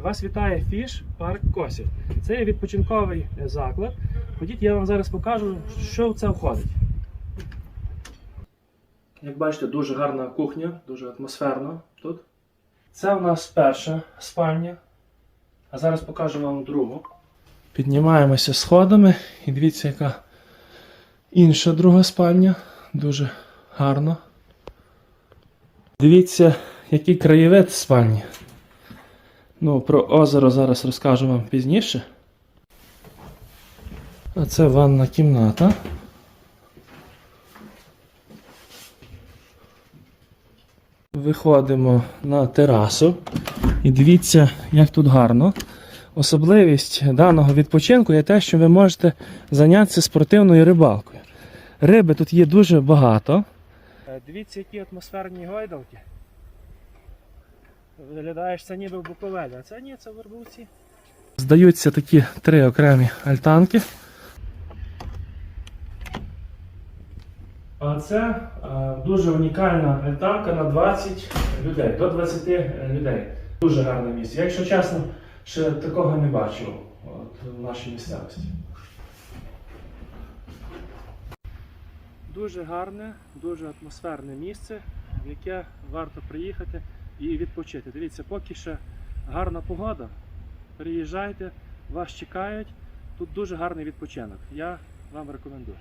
І вас вітає фіш парк Косів. Це є відпочинковий е, заклад. Ходіть, я вам зараз покажу, що в це входить. Як бачите, дуже гарна кухня, дуже атмосферно тут. Це у нас перша спальня. А зараз покажу вам другу. Піднімаємося сходами і дивіться, яка інша друга спальня. Дуже гарно. Дивіться, який краєвид спальні. Ну, про озеро зараз розкажу вам пізніше. А це ванна кімната. Виходимо на терасу і дивіться, як тут гарно. Особливість даного відпочинку є те, що ви можете зайнятися спортивною рибалкою. Риби тут є дуже багато. Дивіться, які атмосферні гойдалки. Виглядаєш це ніби в Буковелі, а це ні, це в Вербовці. Здаються такі три окремі альтанки. А це е, дуже унікальна альтанка на 20 людей, до 20 людей. Дуже гарне місце. Я, якщо чесно, ще такого не бачив от, в нашій місцевості. Дуже гарне, дуже атмосферне місце, в яке варто приїхати і відпочити. Дивіться, поки ще гарна погода. Приїжджайте, вас чекають. Тут дуже гарний відпочинок. Я вам рекомендую.